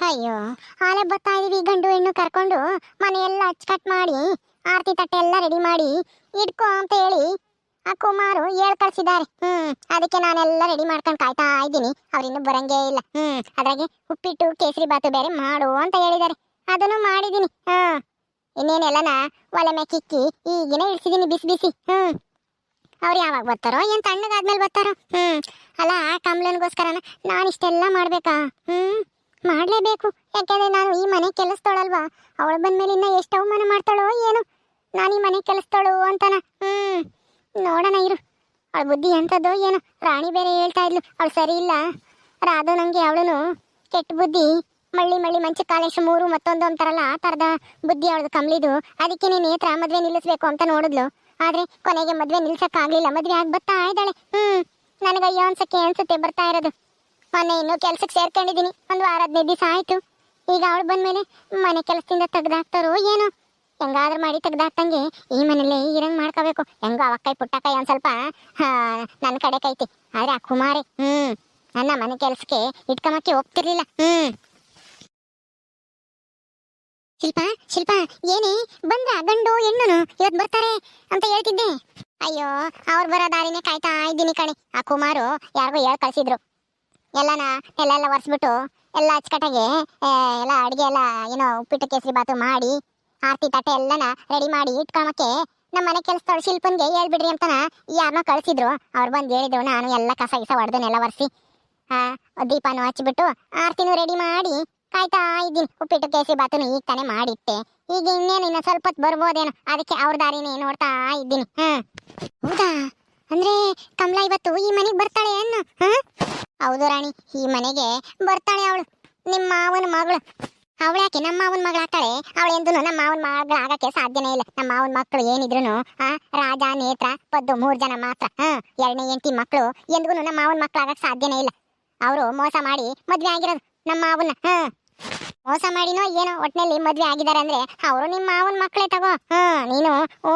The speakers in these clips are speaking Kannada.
ಅಯ್ಯೋ ಆಲೆ ಬರ್ತಾ ಇದೀವಿ ಗಂಡು ಹೆಣ್ಣು ಕರ್ಕೊಂಡು ಮನೆಯೆಲ್ಲ ಅಚ್ಚಕಟ್ ಮಾಡಿ, ಆರತಿ ತಟ್ಟೆ ಎಲ್ಲ ರೆಡಿ ಮಾಡಿ ಇಟ್ಕೋ ಅಂತ ಹೇಳಿ ಆ ಕುಮಾರು ಹೇಳ್ ಕಳ್ಸಿದ್ದಾರೆ. ಹ್ಮ್, ಅದಕ್ಕೆ ನಾನೆಲ್ಲ ರೆಡಿ ಮಾಡ್ಕೊಂಡು ಕಾಯ್ತಾ ಇದ್ದೀನಿ. ಅವ್ರಿನ್ನೂ ಬರಂಗೇ ಇಲ್ಲ. ಹ್ಮ್, ಅದ್ರಾಗೆ ಉಪ್ಪಿಟ್ಟು, ಕೇಸರಿ ಬಾತು ಬೇರೆ ಮಾಡು ಅಂತ ಹೇಳಿದ್ದಾರೆ. ಅದನ್ನು ಮಾಡಿದ್ದೀನಿ. ಹ್ಮ್ ಇನ್ನೇನೆಲ್ಲನ ಒಲೆ ಮೇಲೆ ಕಿಕ್ಕಿ ಈಗಿನ ಇಳಿಸಿದೀನಿ ಬಿಸಿ ಬಿಸಿ. ಹ್ಮ್, ಅವ್ರು ಯಾವಾಗ ಬರ್ತಾರೋ, ಏನ್ ತಣ್ಣಗಾದ್ಮೇಲೆ ಬರ್ತಾರೋ. ಹ್ಮ್, ಅಲ್ಲ ಕಮ್ಲನ್ಗೋಸ್ಕರನ ನಾನು ಇಷ್ಟೆಲ್ಲ ಮಾಡ್ಬೇಕಾ? ಹ್ಮ್. ಮಾಡ್ಲೇಬೇಕು. ಯಾಕೆಂದ್ರೆ ನಾನು ಈ ಮನೆ ಕೆಲಸದೋಳಲ್ವಾ? ಅವಳು ಬಂದ್ಮೇಲೆ ಇನ್ನ ಎಷ್ಟು ಅವಮಾನ ಮಾಡ್ತಾಳೋ ಏನು. ನಾನು ಈ ಮನೆ ಕೆಲಸದೋಳು ಅಂತಾನ. ಹ್ಮ್. ನೋಡೋಣ ಇರು. ಅವಳ ಬುದ್ಧಿ ಎಂಥದ್ದೋ ಏನು. ರಾಣಿ ಬೇರೆ ಹೇಳ್ತಾ ಇದ್ಲು. ಅವಳು ಸರಿ ಇಲ್ಲ. ರಾಧು ನಂಗೆ ಅವಳನು ಕೆಟ್ಟ ಬುದ್ಧಿ, ಮಳ್ಳಿ ಮಳ್ಳಿ ಮಂಚ ಕಾಲೇಶ್ ಮೂರು ಮತ್ತೊಂದು ಅಂತಾರಲ್ಲ, ಆ ಥರದ ಬುದ್ಧಿ ಅವಳದು ಕಮ್ಲಿದು. ಅದಕ್ಕೆ ನೀನು ನೇತ್ರ ಮದುವೆ ನಿಲ್ಲಿಸ್ಬೇಕು ಅಂತ ನೋಡಿದ್ಲು. ಆದ್ರೆ ಕೊನೆಗೆ ಮದುವೆ ನಿಲ್ಸಕ್ಕಾಗ್ಲಿಲ್ಲ. ಮದುವೆ ಆಗಿ ಬರ್ತಾ ಇದ್ದಾಳೆ. ಹ್ಞೂ ನನಗೆ ಅಯ್ಯೋ ಅನ್ಸಕ್ಕೆ ಅನ್ಸುತ್ತೆ, ಬರ್ತಾ ಇರೋದು. ಮೊನ್ನೆ ಇನ್ನೂ ಕೆಲ್ಸಕ್ಕೆ ಸೇರ್ಕೊಂಡಿದ್ದೀನಿ. ಒಂದು ವಾರ ಹದಿನೈದು ದಿವಸ ಆಯ್ತು. ಈಗ ಅವಳು ಬಂದ್ಮೇಲೆ ಮನೆ ಕೆಲಸದಿಂದ ತೆಗ್ದಾಕ್ತಾರೋ ಏನೋ. ಹೆಂಗಾದ್ರೂ ಮಾಡಿ ತೆಗ್ದಾಕ್ತಂಗೆ ಈ ಮನೇಲಿ ಈರಂಗೆ ಮಾಡ್ಕೋಬೇಕು. ಹೆಂಗೋ ಅವಕ್ಕೈ ಪುಟ್ಟಕ್ಕೈ ಒಂದು ಸ್ವಲ್ಪ ನನ್ನ ಕಡೆ ಕೈತಿ. ಆದರೆ ಆ ಕುಮಾರಿ, ಹ್ಮ್, ನನ್ನ ಮನೆ ಕೆಲಸಕ್ಕೆ ಇಟ್ಕೊಂಬಕ್ಕೆ ಹೋಗ್ತಿರ್ಲಿಲ್ಲ ಹ್ಮ್. ಶಿಲ್ಪ ಶಿಲ್ಪ, ಏನೇ? ಬಂದ್ರ ಗಂಡು ಹೆಣ್ಣುನು? ಇವತ್ತು ಬರ್ತಾರೆ ಅಂತ ಹೇಳ್ತಿದ್ದೆ. ಅಯ್ಯೋ, ಅವ್ರು ಬರೋ ದಾರಿನೇ ಕಾಯ್ತಾ ಇದ್ದೀನಿ ಕಣೆ. ಆ ಕುಮಾರು ಯಾರಿಗೋ ಹೇಳ್ ಕಳ್ಸಿದ್ರು. ಎಲ್ಲನ ಎಲ್ಲ ಎಲ್ಲ ಒರೆಸ್ಬಿಟ್ಟು ಎಲ್ಲ ಅಚ್ಚುಕಟ್ಟಾಗಿ ಎಲ್ಲ ಅಡುಗೆ ಎಲ್ಲ, ಏನೋ ಉಪ್ಪಿಟ್ಟು ಕೇಸರಿ ಬಾತು ಮಾಡಿ, ಆರತಿ ತಟ್ಟೆ ಎಲ್ಲನ ರೆಡಿ ಮಾಡಿ ಇಟ್ಕೊಳಕ್ಕೆ ನಮ್ಮ ಮನೆ ಕೆಲಸದವ್ರು ಶಿಲ್ಪನ್ಗೆ ಹೇಳ್ಬಿಡ್ರಿ ಅಂತನ ಯಾರನ್ನೋ ಕಳಿಸಿದ್ರು. ಅವ್ರು ಬಂದು ಹೇಳಿದ್ರು, ನಾನು ಎಲ್ಲ ಕಸ ಗಿಸ ಹೊಡೆದನ್ನೆಲ್ಲ ಒರೆಸಿ. ದೀಪನೂ ಹಚ್ಚಿಬಿಟ್ಟು ಆರತಿನೂ ರೆಡಿ ಮಾಡಿ ಕಾಯ್ತಾ ಇದ್ದೀನಿ. ಉಪ್ಪಿಟ್ಟು ಕೇಸರಿ ಬಾತುನು ಈಗ ತಾನೇ ಮಾಡಿಟ್ಟೆ. ಈಗ ಇನ್ನೇನು, ಇನ್ನ ಸ್ವಲ್ಪ ಹೊತ್ತು ಬರ್ಬೋದೇನೋ. ಅದಕ್ಕೆ ಅವ್ರ ದಾರಿನೇ ನೋಡ್ತಾ ಇದ್ದೀನಿ. ಹ್ಞೂ ಹೌದಾ? ಅಂದ್ರೆ ಕಮಲಾ ಇವತ್ತು ಈ ಮನೆಗೆ ಬರ್ತಾಳೆ ಅನ್ನು ಹೌದು ರಾಣಿ, ಈ ಮನೆಗೆ ಬರ್ತಾಳೆ ಅವಳು ನಿಮ್ಮ ಮಾವನ ಮಗಳು. ಅವಳ್ಯಾಕೆ ನಮ್ಮ ಮಾವನ ಮಗಳಾಗ್ತಾಳೆ ಅವಳು ಎಂದು ನಮ್ಮ ಮಾವನ ಮಗಳು ಆಗಕ್ಕೆ ಸಾಧ್ಯನೇ ಇಲ್ಲ. ನಮ್ಮ ಮಾವನ ಮಕ್ಕಳು ಏನಿದ್ರು ಆ, ರಾಜ, ನೇತ್ರ, ಪದ್ದು ಮೂರ್ ಜನ ಮಾತ್ರ, ಹಾ? ಎರಡನೇ ಎಂಟಿ ಮಕ್ಕಳು ಎಂದಿಗೂ ನಮ್ಮ ಮಾವನ ಮಕ್ಕಳು ಆಗಕ್ಕೆ ಸಾಧ್ಯನೇ ಇಲ್ಲ. ಅವರು ಮೋಸ ಮಾಡಿ ಮದ್ವೆ ಆಗಿರೋದು ನಮ್ಮ ಮಾವನ ಹಾ? ಮೋಸ ಮಾಡಿನೋ ಏನೋ ಒಟ್ನಲ್ಲಿ ಮದ್ವೆ ಆಗಿದ್ದಾರೆ ಅಂದ್ರೆ ಅವರು ನಿಮ್ಮ ಮಾವನ ಮಕ್ಕಳೇ ತಗೋ. ಹಾ, ನೀನು, ಓ,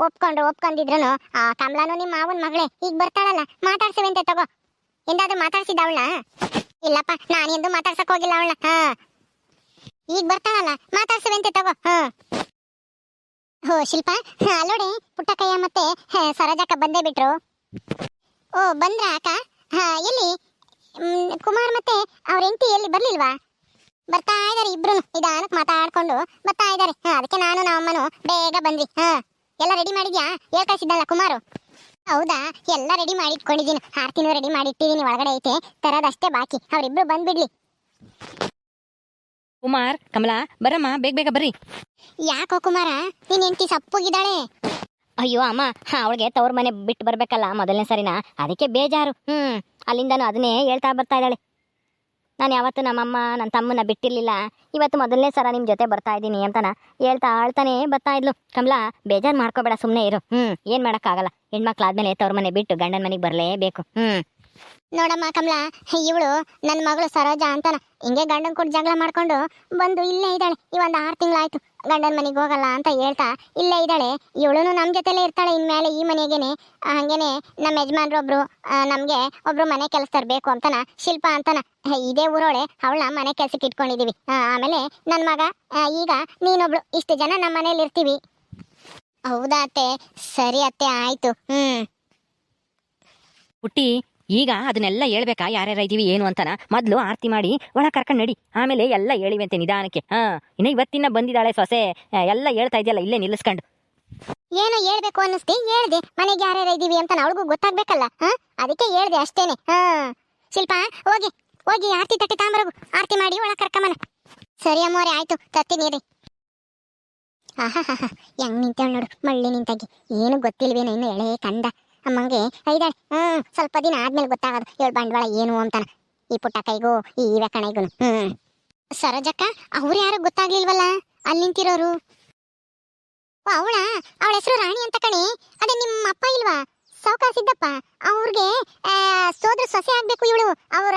ಒಪ್ಕೊಂಡ್ರು ಒಪ್ಕೊಂಡಿದ್ರು ಆ ಕಮಲಾನು ನಿಮ್ಮ ಮಾವನ ಮಗಳೇ. ಈಗ ಬರ್ತಾಳಲ್ಲ ಮಾತಾಡ್ಸುವಂತೆ ತಗೋ. ಎಂದಾದ್ರೂ ಮಾತಾಡ್ಸಿದ್ದ ಅವಳನ್ನ? ಇಲ್ಲಪ್ಪ, ನಾನು ಎಂದು ಮಾತಾಡ್ಸಕ್ ಹೋಗಿಲ್ಲ ಅವಳನ್ನ. ಹಾ. ಈಗ ಬರ್ತಾಳಲ್ಲ ಮಾತಾಡ್ಸುವಂತೆ ತಗೋ. ಹಾ. ಓ ಶಿಲ್ಪ ಅಲ್ಲೋಡಿ ಪುಟ್ಟಕಯ್ಯ ಮತ್ತೆ ಸರೋಜಕ್ಕ ಬಂದೇ ಬಿಟ್ರು. ಓ, ಬಂದ್ರ ಅಕ್ಕ? ಹಾ, ಎಲ್ಲಿ? ಕುಮಾರ್ ಮತ್ತೆ ಅವ್ರ ಹೆಂಡತಿ ಎಲ್ಲಿ ಬರ್ಲಿಲ್ವಾ? ಬರ್ತಾ ಇದಾರೆ ಇಬ್ರು ನಿಧಾನಕ್ಕೆ ಮಾತಾಡ್ಕೊಂಡು ಬರ್ತಾ ಇದಾರೆ ಹಾ ಅದಕ್ಕೆ ನಾನು ನಮ್ಮಮ್ಮನು ಬೇಗ ಬಂದ್ವಿ. ಹಾ ಎಲ್ಲ ರೆಡಿ ಮಾಡಿದ್ಯಾ? ಹೇಳ್ ಕಳ್ಸಿದ್ದಲ್ಲ ಕುಮಾರು. ಹೌದಾ? ಎಲ್ಲ ರೆಡಿ ಮಾಡಿ ಇಟ್ಕೊಂಡಿದ್ದೀನಿ ಆರ್ತಿನೂ ರೆಡಿ ಮಾಡಿ ಇಟ್ಟಿದ್ದೀನಿ ಒಳಗಡೆ ಐತೆ. ತರೋದಷ್ಟೇ ಬಾಕಿ. ಅವರಿಬ್ರು ಬಂದ್ಬಿಡ್ಲಿ. ಕುಮಾರ್ ಕಮಲಾ ಬರಮ್ಮ ಬೇಗ ಬೇಗ ಬರ್ರಿ. ಯಾಕೋ ಕುಮಾರ? ನೀನ್ ಹೆಂಡತಿ ಸಪ್ಪಗಿದ್ದಾಳೆ. ಅಯ್ಯೋ ಅಮ್ಮ. ಅವಳಿಗೆ ತವ್ರ ಮನೆ ಬಿಟ್ಟು ಬರ್ಬೇಕಲ್ಲ ಮೊದಲನೇ ಸರಿನಾ. ಅದಕ್ಕೆ ಬೇಜಾರು. ಹ್ಮ್ ಅಲ್ಲಿಂದನು ಅದನ್ನೇ ಹೇಳ್ತಾ ಬರ್ತಾ ಇದ್ದಾಳೆ. ನಾನು ಯಾವತ್ತು ನಮ್ಮಮ್ಮ ನನ್ನ ತಮ್ಮನ ಬಿಟ್ಟಿರಲಿಲ್ಲ. ಇವತ್ತು ಮೊದಲನೇ ಸಲ ನಿಮ್ಮ ಜೊತೆ ಬರ್ತಾ ಇದ್ದೀನಿ ಅಂತನ ಹೇಳ್ತಾ ಆಳ್ತಾನೆ ಬರ್ತಾ ಇದ್ಲು. ಕಮಲಾ, ಬೇಜಾರು ಮಾಡ್ಕೋಬೇಡ ಸುಮ್ಮನೆ ಇರು. ಹ್ಞೂ ಏನು ಮಾಡೋಕ್ಕಾಗಲ್ಲ. ಹೆಣ್ಮಕ್ಳಾದ್ಮೇಲೆ ತವ್ರ ಮನೆ ಬಿಟ್ಟು ಗಂಡನ ಮನೆಗೆ ಬರಲೇಬೇಕು. ಹ್ಮ್. ನೋಡಮ್ಮ ಕಮಲ ಇವಳು ನನ್ನ ಮಗಳು ಸರೋಜಾ ಅಂತಾನ. ಹಿಂಗೆ ಗಂಡನ ಕೊಟ್ಟು ಜಗಳ ಮಾಡ್ಕೊಂಡು ಬಂದು ಇಲ್ಲೇ ಇದ್ದಾಳೆ. ಈ ಒಂದು ಆರು ತಿಂಗಳಾಯ್ತು. ಗಂಡನ ಮನೆಗೆ ಹೋಗಲ್ಲ ಅಂತ ಹೇಳ್ತಾ ಇಲ್ಲೇ ಇದ್ದಾಳೆ. ಇವಳು ನಮ್ಮ ಜೊತೆಲೇ ಇರ್ತಾಳೆ ಇನ್ಮೇಲೆ ಈ ಮನೆಗೇನೆ. ಹಂಗೇನೆ ನಮ್ಮ ಯಜಮಾನ್ರು ಒಬ್ರು ನಮ್ಗೆ ಒಬ್ರು ಮನೆ ಕೆಲಸ ಬೇಕು ಅಂತಾನ ಶಿಲ್ಪ ಅಂತಾನ. ಇದೇ ಊರೋಳೆ ಅವಳನ್ನ ಮನೆ ಕೆಲಸಕ್ಕೆ ಇಟ್ಕೊಂಡಿದೀವಿ. ಆ, ಆಮೇಲೆ ನನ್ನ ಮಗ ಈಗ ನೀನೊಬ್ಳು ಇಷ್ಟು ಜನ ನಮ್ಮ ಮನೇಲಿ ಇರ್ತೀವಿ. ಹೌದಾ ಅತ್ತೆ? ಸರಿ ಅತ್ತೆ ಆಯ್ತು. ಹ್ಮ್. ಹುಟ್ಟಿ ಈಗ ಅದನ್ನೆಲ್ಲ ಹೇಳ್ಬೇಕಾ? ಯಾರ್ಯಾರ ಇದೀವಿ, ಏನು ಅಂತನ? ಮೊದ್ಲು ಆರತಿ ಮಾಡಿ ಒಳ ಕರ್ಕೊಂಡ್ ನಡಿ. ಆಮೇಲೆ ಎಲ್ಲ ಹೇಳಿವಂತೆ ನಿಧಾನಕ್ಕೆ. ಹಾ, ಇನ್ನ ಇವತ್ತಿನ ಬಂದಿದ್ದಾಳೆ ಸೊಸೆ. ಎಲ್ಲ ಹೇಳ್ತಾ ಇದೆಯಲ್ಲ, ಇಲ್ಲೇ ನಿಲ್ಲಿಸ್ಕೊಂಡು. ಏನೋ ಹೇಳ್ಬೇಕು ಅನ್ನಿಸ್ತಿ? ಹೇಳ್ದೆ. ಮನೆಗೆ ಯಾರ್ಯಾರ ಇದೀವಿ ಅಂತ ಅವಳಿಗೂ ಗೊತ್ತಾಗ್ಬೇಕಲ್ಲ? ಹಾ, ಅದಕ್ಕೆ ಹೇಳ್ದೆ ಅಷ್ಟೇನೆ. ಹಾ. ಶಿಲ್ಪ, ಹೋಗಿ. ಹೋಗಿ ಆರ್ತಿ ತಟ್ಟೆ ತಾಂಬರಗು. ಆರ್ತಿ ಮಾಡಿ ಒಳ ಕರ್ಕಮನ ಸರಿ ಅಮ್ಮೋರೆ, ಆಯ್ತು. ತತ್ತಿ ನೀರಿ. ಆಹಾ ಹೆಂಗ್ ನಿಂತೇಳ ನೋಡು, ಮಳ್ಳಿ ನಿಂತಾಗಿ. ಏನು ಗೊತ್ತಿಲ್ವೇನೋ ಇನ್ನು ಎಳೆ ಕಂದ. ಅಮ್ಮಂಗೆ, ಐದಾಳೆ ಹ್ಮ್ ಸ್ವಲ್ಪ ದಿನ ಆದ್ಮೇಲೆ ಗೊತ್ತಾಗೋದು ಏಳು ಬಂಡವಾಳ ಏನು ಅಂತಾನ, ಈ ಪುಟ್ಟ ಕೈಗೂ, ಈ ವೆಕಣೈಗೂ ಹ್ಮ್ ಸರೋಜಕ್ಕ, ಅವ್ರು ಯಾರು ಗೊತ್ತಾಗ್ಲಿಲ್ವಲ್ಲ ಅಲ್ಲಿ ನಿಂತಿರೋರು? ಅವಳ? ಅವಳ ಹೆಸರು ರಾಣಿ ಅಂತ ಕಣಿ, ಅದೇ ನಿಮ್ಮ ಅಪ್ಪ ಇಲ್ವಾ? ಸಾವುಕಾರ ಸಿದ್ದಪ್ಪ, ಅವ್ರಿಗೆ ಸೋದರ ಸೊಸೆ ಆಗ್ಬೇಕು ಇವಳು, ಅವರ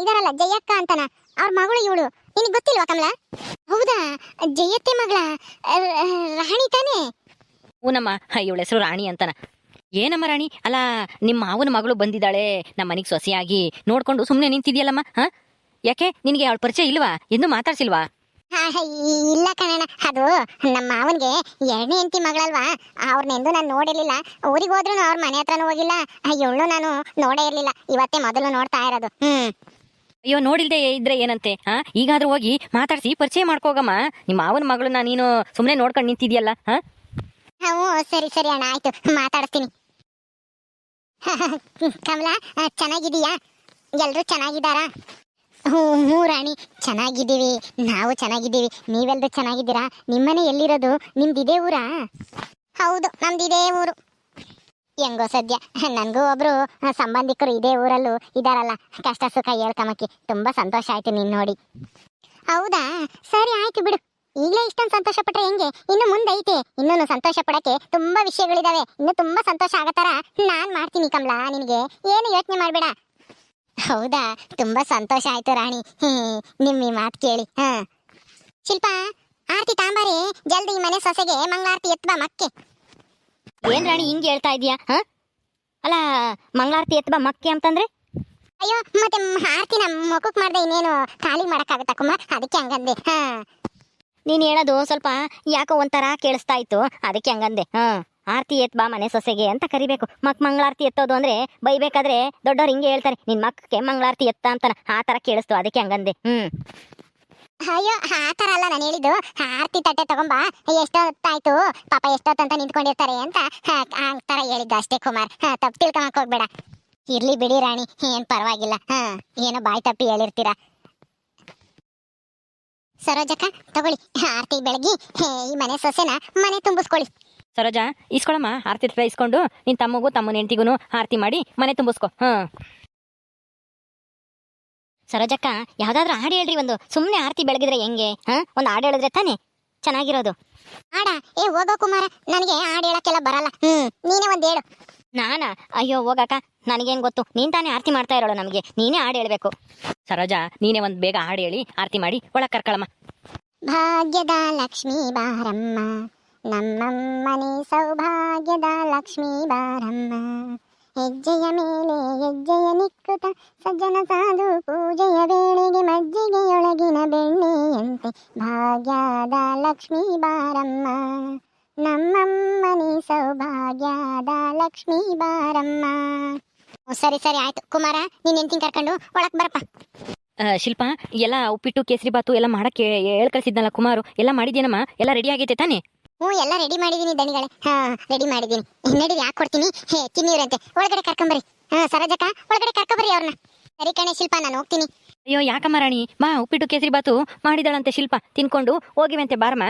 ಇದರಲ್ಲ, ಜಯಕ್ಕ ಅಂತನ, ಅವ್ರ ಮಗಳು ಇವಳು, ನಿನಗೆ ಗೊತ್ತಿಲ್ವಾ ಕಮಲ? ಹೌದಾ? ಜಯತ್ತೆ ಮಗಳ ರಾಣಿ ತಾನೇ? ಊನಮ್ಮ ಇವಳ ಹೆಸರು ರಾಣಿ ಅಂತನ ಏನಮ್ಮ ರಾಣಿ? ಅಲ್ಲ ನಿಮ್ಮ ಮಾವನ ಮಗಳು ಬಂದಿದ್ದಾಳೆ. ನಮ್ಮ ಮನೆಗೆ ಸೊಸೆಯಾಗಿ ನೋಡ್ಕೊಂಡು ಸುಮ್ಮನೆ ನಿಂತಿದ್ಯಲ್ಲಮ್ಮ ಹಾ? ಯಾಕೆ? ನಿನಗೆ ಅವಳ ಪರಿಚಯ ಇಲ್ವಾ? ಎಂದು ಮಾತಾಡ್ಸಿಲ್ವಾ? ಇಲ್ಲ ಕಣಣ್ಣ. ಅದು ನಮ್ಮ ಮಾವನ್ಗೆ ಎರಡನೇ ಹೆಂಡತಿ ಮಗಳಲ್ವಾ? ಅವ್ರನ್ನೆಂದು ನಾನು ನೋಡಿರ್ಲಿಲ್ಲ. ಊರಿಗೆ ಹೋದ್ರು ಅವ್ರ ಮನೆ ಹತ್ರನೂ ಹೋಗಿಲ್ಲ. ಇವಳು ನಾನು ನೋಡೇ ಇರ್ಲಿಲ್ಲ. ಇವತ್ತೇ ಮೊದಲು ನೋಡ್ತಾ ಇರೋದು. ಹ್ಮ್. ಅಯ್ಯೋ ನೋಡಿಲ್ದೆ ಇದ್ರೆ ಏನಂತೆ ಹಾ? ಈಗಾದ್ರೂ ಹೋಗಿ ಮಾತಾಡ್ಸಿ ಪರಿಚಯ ಮಾಡ್ಕೋಗಮ್ಮ. ನಿಮ್ಮ ಮಾವನ ಮಗಳನ್ನ ನೀನು ಸುಮ್ಮನೆ ನೋಡ್ಕೊಂಡು ನಿಂತಿದ್ಯಲ್ಲ ಹಾ? ಹ್ಞೂ ಸರಿ ಸರಿ ಅಣ್ಣ. ಆಯ್ತು ಮಾತಾಡ್ತೀನಿ ಕಮಲ ಚೆನ್ನಾಗಿದೀಯಾ ಎಲ್ಲರೂ ಚೆನ್ನಾಗಿದ್ದಾರಾ? ಹ್ಞೂ ಹ್ಞೂ ರಾಣಿ, ಚೆನ್ನಾಗಿದ್ದೀವಿ. ನಾವು ಚೆನ್ನಾಗಿದ್ದೀವಿ. ನೀವೆಲ್ಲರೂ ಚೆನ್ನಾಗಿದ್ದೀರಾ? ನಿಮ್ಮನೆ ಎಲ್ಲಿರೋದು? ನಿಮ್ದು ಊರಾ? ಹೌದು, ನಮ್ದು ಇದೇ ಊರು. ಹೆಂಗೋ ಸದ್ಯ, ನನಗೂ ಒಬ್ರು ಸಂಬಂಧಿಕರು ಇದೇ ಊರಲ್ಲೂ ಇದ್ದಾರಲ್ಲ ಕಷ್ಟ ಸುಖ ಹೇಳ್ಕಮಕ್ಕಿ ತುಂಬಾ ಸಂತೋಷ ಆಯ್ತು ನೀನು ನೋಡಿ. ಹೌದಾ? ಸರಿ, ಆಯ್ತು ಬಿಡು. ಈಗಲೇ ಇಷ್ಟೊಂದು ಸಂತೋಷ ಪಟ್ರೆ ಹೆಂಗೆ? ಇನ್ನು ಮುಂದೆ ಐತೆ. ಇನ್ನೂ ಸಂತೋಷ ಪಡಕ್ಕೆ ತುಂಬಾ ವಿಷಯಗಳಿದಾವೆ. ಇನ್ನು ತುಂಬಾ ಸಂತೋಷ ಆಗತ್ತಾರ ನಾನ್ ಮಾಡ್ತೀನಿ ಕಮಲಾ ನಿನಗೆ. ಏನು ಯೋಚನೆ ಮಾಡ್ಬೇಡ. ಹೌದಾ? ತುಂಬಾ ಸಂತೋಷ ಆಯ್ತು ರಾಣಿ. ನಿಮ್ಮ ಈ ಮಾತು ಕೇಳಿ. ಹಾ. ಶಿಲ್ಪ ಆರತಿ ತಾಂಬಾರಿ ಜಲ್ದಿ ಮನೆ ಸೊಸೆಗೆ ಮಂಗಳಾರತಿ ಎತ್ಬಾ ಮಕ್ಕೆ. ಏನ್ ರಾಣಿ ಹಿಂಗೆ ಹೇಳ್ತಾ ಇದೀಯಾ? ಹಾ? ಅಲ್ಲ ಮಂಗಳಾರತಿ ಎತ್ತ ಬಾ ಮಕ್ಕೆ ಅಂತಂದ್ರೆ? ಅಯ್ಯೋ ಮತ್ತೆ ಆರತಿ ನಮ್ಮ ಮುಖಕ್ಕೆ ಮಾಡ್ದೆ ಇನ್ನೇನು ಖಾಲಿ ಮಾಡಕ್ಕಾಗತ್ತಾ ಕುಮಾರ್? ಅದಕ್ಕೆ ಹಂಗಂದೆ. ಹಾ. ನೀನ್ ಹೇಳೋದು ಸ್ವಲ್ಪ ಯಾಕೋ ಒಂಥರ ಕೇಳಿಸ್ತಾ ಇತ್ತು. ಅದಕ್ಕೆ ಹಂಗಂದೆ. ಹಾ ಆರ್ತಿ ಎತ್ ಬಾ ಮನೆ ಸೊಸೆಗೆ ಅಂತ ಕರಿಬೇಕು. ಮಕ್ ಮಂಗಳಾರತಿ ಎತ್ತೋದು ಅಂದ್ರೆ ಬೈಬೇಕಾದ್ರೆ ದೊಡ್ಡವ್ರು ಹಿಂಗೆ ಹೇಳ್ತಾರೆ. ನಿನ್ ಮಕ್ಕಕ್ಕೆ ಮಂಗಳಾರತಿ ಎತ್ತ ಅಂತಾನ. ಆ ತರ ಕೇಳಿಸ್ತು. ಅದಕ್ಕೆ ಹಂಗಂದೆ. ಹ್ಮ್. ಅಯ್ಯೋ, ಆ ತರ ಅಲ್ಲ ನಾನು ಹೇಳಿದ್ದು. ಆರ್ತಿ ತಟ್ಟೆ ತಗೊಂಬಾ. ಎಷ್ಟೊತ್ತಾಯ್ತು? ಪಾಪ ಎಷ್ಟೊತ್ತಂತ ನಿಂತ್ಕೊಂಡಿರ್ತಾರೆ ಅಂತ ಆ ತರ ಹೇಳಿದ್ದು ಅಷ್ಟೇ ಕುಮಾರ್. ತಪ್ಪು ತಿಳ್ಕೊಳಕ್ ಹೋಗ್ಬೇಡ. ಇರ್ಲಿ ಬಿಡಿ ರಾಣಿ. ಏನ್ ಪರವಾಗಿಲ್ಲ. ಹಾ, ಏನೋ ಬಾಯ್ ತಪ್ಪಿ ಹೇಳಿರ್ತೀರಾ. ಸರೋಜಕ್ಕ ತಗೊಳ್ಳಿ. ಆರ್ತಿ ಬೆಳಗಿ ಹೇ, ಈ ಮನೆ ಸೊಸೆನ ಮನೆ ತುಂಬಿಸ್ಕೊಳ್ಳಿ. ಸರೋಜಾ ಇಸ್ಕೊಳಮ್ಮ ಆರ್ತಿ ಹತ್ರ ಇಸ್ಕೊಂಡು ನಿನ್ ತಮ್ಮಗೂ ತಮ್ಮನ ಹೆಂಡತಿಗೂ ಆರತಿ ಮಾಡಿ ಮನೆ ತುಂಬಿಸ್ಕೊ. ಹಾ ಸರೋಜಕ್ಕ ಯಾವ್ದಾದ್ರು ಹಾಡು ಹೇಳ್ರಿ ಒಂದು. ಸುಮ್ಮನೆ ಆರತಿ ಬೆಳಗಿದ್ರೆ ಹೆಂಗೆ? ಹಾ? ಒಂದು ಹಾಡು ಹೇಳಿದ್ರೆ ತಾನೇ ಚೆನ್ನಾಗಿರೋದು. ಆಡ ಏ ಹೋಗೋ ಕುಮಾರ. ನನಗೆ ಹಾಡು ಹೇಳಕ್ಕೆಲ್ಲ ಬರಲ್ಲ. ಹ್ಮ್ ನೀನೇ ಒಂದ್ ಹೇಳು. ನಾನಾ? ಅಯ್ಯೋ ಹೋಗಕ್ಕ ನನಗೇನ್ ಗೊತ್ತು? ನೀನ್ ತಾನೇ ಆರತಿ ಮಾಡ್ತಾ ಇರೋಳು ನಮಗೆ. ನೀನೇ ಹಾಡು ಹೇಳ್ಬೇಕು. ಸರೋಜಾ, ನೀನೇ ಒಂದ್ ಬೇಗ ಹಾಡು ಹೇಳಿ. ಆರತಿ ಮಾಡಿ ಒಳಗ್ ಕರ್ಕೊಳಮ್ಮ. ಭಾಗ್ಯದ ಲಕ್ಷ್ಮೀ ಬಾರಮ್ಮ. ನಮ್ಮಮ್ಮನೆ ಸೌಭಾಗ್ಯದ ಲಕ್ಷ್ಮೀ ಬಾರಮ್ಮ. ಹೆಜ್ಜೆಯ ಮೇಲೆ ಹೆಜ್ಜೆಯ ನಿಕ್ಕುತ ಸಜ್ಜನ ಸಾಧು ಪೂಜೆಯ ವೇಳೆಗೆ ಮಜ್ಜಿಗೆಯೊಳಗಿನ ಬೆಣ್ಣೆಯಂತೆ ಭಾಗ್ಯದ ಲಕ್ಷ್ಮೀ ಬಾರಮ್ಮ. ನಮ್ಮಮ್ಮನೆ ಸೌಭಾಗ್ಯದ ಲಕ್ಷ್ಮೀ ಬಾರಮ್ಮ. ಸರಿ ಸರಿ ಆಯ್ತು. ಕುಮಾರ ನೀನ್ ಎಂತಿಂಗ್ ಕರ್ಕೊಂಡು ಒಳಕ್ ಬರಪ್ಪ. ಶಿಲ್ಪ ಎಲ್ಲ ಉಪ್ಪಿಟ್ಟು ಕೇಸರಿ ಬಾತು ಎಲ್ಲ ಮಾಡಕ್ಕೆ ಹೇಳ್ ಕಳ್ಸಿದ್ನಲ್ಲ ಕುಮಾರು. ಎಲ್ಲ ಮಾಡಿದ್ಯೇನಮ್ಮ ಎಲ್ಲ ರೆಡಿ ಆಗೈತೆ ತಾನೇ? ಹ್ಞೂ ಎಲ್ಲ ರೆಡಿ ಮಾಡಿದೀನಿ ದಣಿಗಳೇ. ಹಾ ರೆಡಿ ಮಾಡಿದೀನಿ ನಡಿ ಯಾಕೆ ಕೊಡ್ತೀನಿ? ಹೇ ತಿನ್ನಿವ್ರಂತೆ ಒಳಗಡೆ ಕರ್ಕೊಂಬರಿ ಹಾ ಸರೋಜಕ್ಕ ಒಳಗಡೆ ಕರ್ಕೊಂಬರಿ ಅವ್ರನ್ನ. ಸರಿ ಕಣೆ ಶಿಲ್ಪ ನಾನು ಹೋಗ್ತೀನಿ. ಅಯ್ಯೋ ಯಾಕಮ್ಮ ರಾಣಿ? ಮಾ ಉಪ್ಪಿಟ್ಟು ಕೇಸರಿ ಬಾತು ಮಾಡಿದಳಂತೆ ಶಿಲ್ಪ. ತಿನ್ಕೊಂಡು ಹೋಗಿವಂತೆ ಬಾರಮ್ಮ.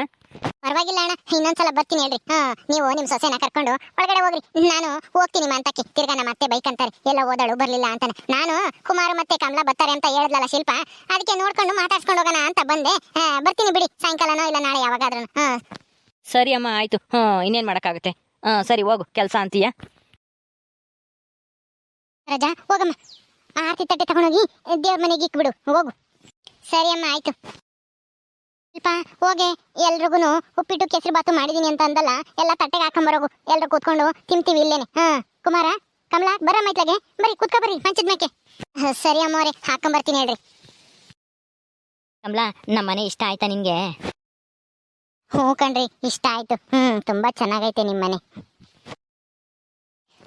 ಪರವಾಗಿಲ್ಲ ಅಣ್ಣ. ಇನ್ನೊಂದ್ಸಲ ಬರ್ತೀನಿ ಹೇಳ್ರಿ. ಹಾ ನೀವು ನಿಮ್ ಸೊಸೆನ ಕರ್ಕೊಂಡು ಒಳಗಡೆ ಹೋಗ್ರಿ. ನಾನು ಹೋಗ್ತೀನಿ ಮಂತಕ್ಕೆ. ತಿರ್ಗಾ ನಮ್ಮ ಮತ್ತೆ ಬೈಕ್ ಅಂತಾರೆ. ಎಲ್ಲ ಓದಾಳು ಬರ್ಲಿಲ್ಲ ಅಂತಾನೆ. ನಾನು ಕುಮಾರ್ ಮತ್ತೆ ಕಮಲಾ ಬರ್ತಾರೆ ಅಂತ ಹೇಳಿದ್ಲಲ್ಲ ಶಿಲ್ಪ. ಅದಕ್ಕೆ ನೋಡ್ಕೊಂಡು ಮಾತಾಡ್ಸ್ಕೊಂಡು ಹೋಗೋಣ ಅಂತ ಬಂದೆ. ಹಾ ಬರ್ತೀನಿ ಬಿಡಿ. ಸಾಯಂಕಾಲನೋ ಇಲ್ಲ ನಾಳೆ ಯಾವಾಗಾದ್ರೂ ಹಾ. ಸರಿ ಅಮ್ಮ ಆಯ್ತು. ಹ್ಞೂ ಇನ್ನೇನ್ ಮಾಡೋಕ್ಕಾಗುತ್ತೆ? ಹಾ ಸರಿ ಹೋಗು. ಕೆಲಸ ಅಂತೀಯ? ರಜಾ ಹೋಗಮ್ಮ. ಆರತಿ ತಟ್ಟೆ ತಗೊಂಡೋಗಿ ದೇವ್ರ ಮನೆಗೆ ಇಕ್ಬಿಡು. ಹೋಗು. ಸರಿ ಅಮ್ಮ ಆಯ್ತು. ಸ್ವಲ್ಪ ಹೋಗೆ. ಎಲ್ರಿಗೂ ಉಪ್ಪಿಟ್ಟು ಕೆಸರು ಬಾತು ಮಾಡಿದೀನಿ ಅಂತ ಅಂದಲ್ಲ ಎಲ್ಲ ತಟ್ಟೆಗೆ ಹಾಕೊಂಬರೋಗು ಎಲ್ರು ಕೂತ್ಕೊಂಡು ತಿಂತೀವಿ ಇಲ್ಲೇನೆ. ಹಾ ಕುಮಾರ ಕಮಲಾ ಬರ ಮೈತ್ಲಾಗೆ. ಬರೀ ಕೂತ್ಕೊ ಬರ್ರಿ ಮಂಚದ ಮೇಕೆ. ಸರಿ ಅಮ್ಮವ್ರೆ ಹಾಕೊಂಬರ್ತೀನಿ ಹೇಳ್ರಿ. ಕಮಲಾ ನಮ್ಮ ಮನೆ ಇಷ್ಟ ಆಯ್ತಾ ನಿಂಗೆ ಹ್ಞೂ ಕಣ್ರಿ ಇಷ್ಟ ಆಯ್ತು. ಹ್ಮ್ ತುಂಬಾ ಚೆನ್ನಾಗೈತೆ ನಿಮ್ಮ ಮನೆ.